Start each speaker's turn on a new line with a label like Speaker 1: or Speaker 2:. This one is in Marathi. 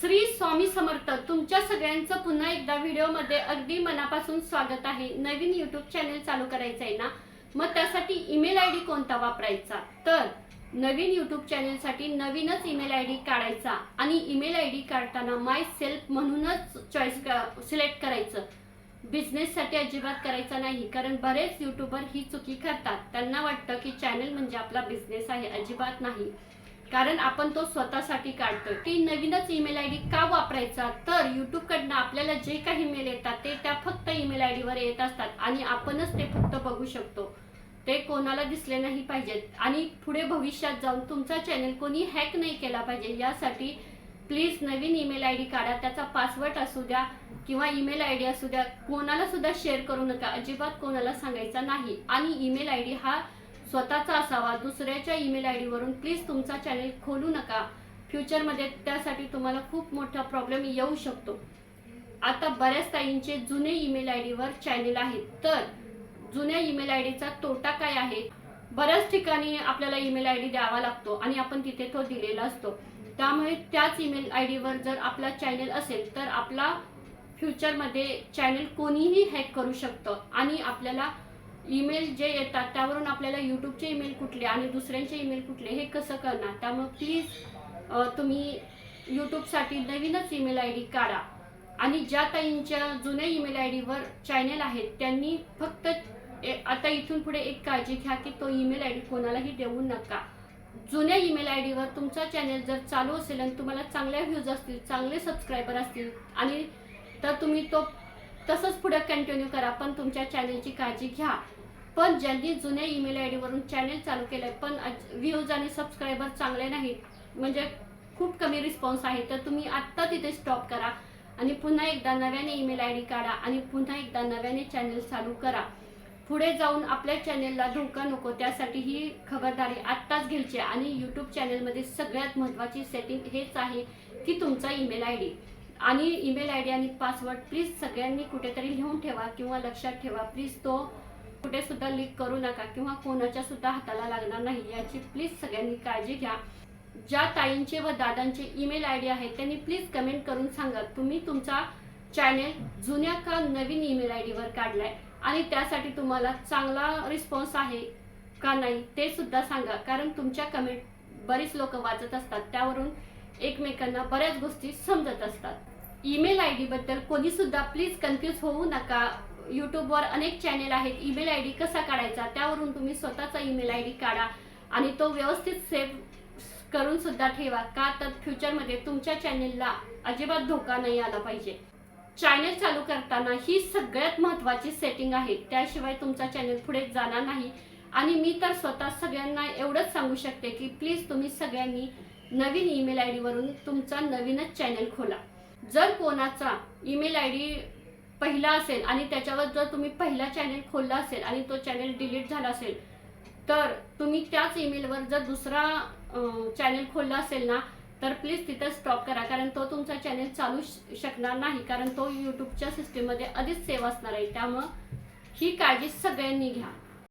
Speaker 1: श्री स्वामी समर्थ तुमच्या सगळ्यांचं पुन्हा एकदा व्हिडिओमध्ये अगदी मनापासून स्वागत आहे. नवीन युट्यूब चॅनेल चालू करायचं आहे ना? मग त्यासाठी ईमेल आय डी कोणता वापरायचा? तर नवीन युट्यूब चॅनेलसाठी नवीनच ईमेल आय डी काढायचा आणि ईमेल आय डी काढताना माय सेल्फ म्हणूनच चॉईस सिलेक्ट करायचं. बिझनेससाठी अजिबात करायचा नाही कारण बरेच युट्यूबर ही चुकी करतात. त्यांना वाटतं की चॅनेल म्हणजे आपला बिझनेस आहे अजिबात नाही. कारण आपण तो स्वतःसाठी काढतोय. की नवीनच ईमेल आय डी का वापरायचा? तर युट्यूब कडनं आपल्याला जे काही मेल येतात ते त्या फक्त ईमेल आय डीवर येत असतात आणि आपणच ते फक्त बघू शकतो. ते कोणाला दिसले नाही पाहिजेत. आणि पुढे भविष्यात जाऊन तुमचा चॅनल कोणी हॅक नाही केला पाहिजे यासाठी प्लीज नवीन ईमेल आय डी काढा. त्याचा पासवर्ड असू द्या किंवा ईमेल आय डी असू द्या कोणाला सुद्धा शेअर करू नका. अजिबात कोणाला सांगायचा नाही. आणि ईमेल आय डी हा स्वतःचा असावा दुसऱ्याच्या ईमेल आय डीवरून प्लीज तुमचा चॅनेल खोलू नका. फ्युचरमध्ये त्यासाठी तुम्हाला खूप मोठा प्रॉब्लेम येऊ शकतो. आता बऱ्याच ताईंचे जुने ईमेल आय डीवर चॅनेल आहेत. तर जुन्या ईमेल आय डीचा तोटा काय आहे? बऱ्याच ठिकाणी आपल्याला ईमेल आय डी द्यावा लागतो आणि आपण तिथे तो दिलेला असतो. त्यामुळे त्याच ईमेल आय डीवर जर आपला चॅनेल असेल तर आपला फ्युचरमध्ये चॅनेल कोणीही हॅक करू शकतं आणि आपल्याला ईमेल जे येतात त्यावरून आपल्याला यूट्यूबचे ईमेल कुठले आणि दुसऱ्यांचे ईमेल कुठले हे कसं करणार? त्यामुळे प्लीज तुम्ही यूट्यूबसाठी नवीनच ईमेल आय डी काढा. आणि ज्या ताईंच्या जुन्या ईमेल आय डीवर चॅनेल आहेत त्यांनी फक्त ए- आता इथून पुढे एक काळजी घ्या की तो ईमेल आय डी कोणालाही देऊ नका. जुन्या ईमेल आय डीवर तुमचा चॅनेल जर चालू असेल आणि तुम्हाला चांगल्या व्ह्यूज असतील चांगले सबस्क्रायबर असतील आणि तर तुम्ही तो तसंच पुढे कंटिन्यू करा. पण तुमच्या चॅनेलची काळजी घ्या. पण ज्यांनी जुन्या ईमेल आय डीवरून चॅनेल चालू केलं पण व्ह्यूज आणि सबस्क्रायबर चांगले नाहीत. म्हणजे खूप कमी रिस्पॉन्स आहे. तर तुम्ही आत्ता तिथे स्टॉप करा. आणि पुन्हा एकदा नव्याने ईमेल आय डी काढा. आणि पुन्हा एकदा नव्याने चॅनेल चालू करा. पुढे जाऊन आपल्या चॅनेलला धोका नको. त्यासाठी ही खबरदारी आत्ताच घ्यायची आहे. आणि यूट्यूब चॅनेलमध्ये सगळ्यात महत्त्वाची सेटिंग हेच आहे की तुमचा ईमेल आय डी आणि ईमेल आय डी आणि पासवर्ड प्लीज सगळ्यांनी कुठेतरी लिहून ठेवा किंवा लक्षात ठेवा. प्लीज तो कुठे सुद्धा लीक करू नका किंवा कोणाच्या सुद्धा हाताला लागणार नाही. याची प्लीज सगळ्यांनी काळजी घ्या. ज्या ताईंचे व दादांचे ईमेल आय डी आहेत त्यांनी प्लीज कमेंट करून सांगा. तुम्ही तुमचा चॅनेल जुन्या का नवीन ईमेल आय डीवर काढलाय? आणि त्यासाठी तुम्हाला चांगला रिस्पॉन्स आहे का नाही ते सुद्धा सांगा. कारण तुमच्या कमेंट बरीच लोक वाचत असतात. त्यावरून एकमेकांना बऱ्याच गोष्टी समजत असतात. ईमेल आय डी बद्दल कोणी सुद्धा प्लीज कन्फ्यूज होऊ नका. यूट्यूबवर अनेक चॅनेल आहेत. ईमेल आय डी कसा काढायचा? त्यावरून तुम्ही स्वतःचा ईमेल आय डी काढा आणि तो व्यवस्थित सेव्ह करून सुद्धा ठेवा. का तर फ्युचरमध्ये तुमच्या चॅनेलला अजिबात धोका नाही आला पाहिजे. चॅनेल चालू करताना ही सगळ्यात महत्वाची सेटिंग आहे. त्याशिवाय तुमचा चॅनेल पुढे जाणार नाही. आणि मी तर स्वतः सगळ्यांना एवढंच सांगू शकते की प्लीज तुम्ही सगळ्यांनी नवीन ईमेल आय डीवरून तुमचा नवीनच चॅनेल खोला. जर कोणाचा ईमेल आय डी पहिला असेल आणि त्याच्यावर जर तुम्ही पहिला चॅनेल खोलला असेल आणि तो चॅनेल डिलीट झाला असेल तर तुम्ही त्याच ईमेलवर जर दुसरा चॅनेल खोलला असेल ना तर प्लीज तिथं स्टॉप करा. कारण तो तुमचा चॅनेल चालू श- शकणार नाही. कारण तो यूट्यूबच्या सिस्टीममध्ये आधीच सेव्ह असणार आहे. त्यामुळं ही काळजी सगळ्यांनी घ्या.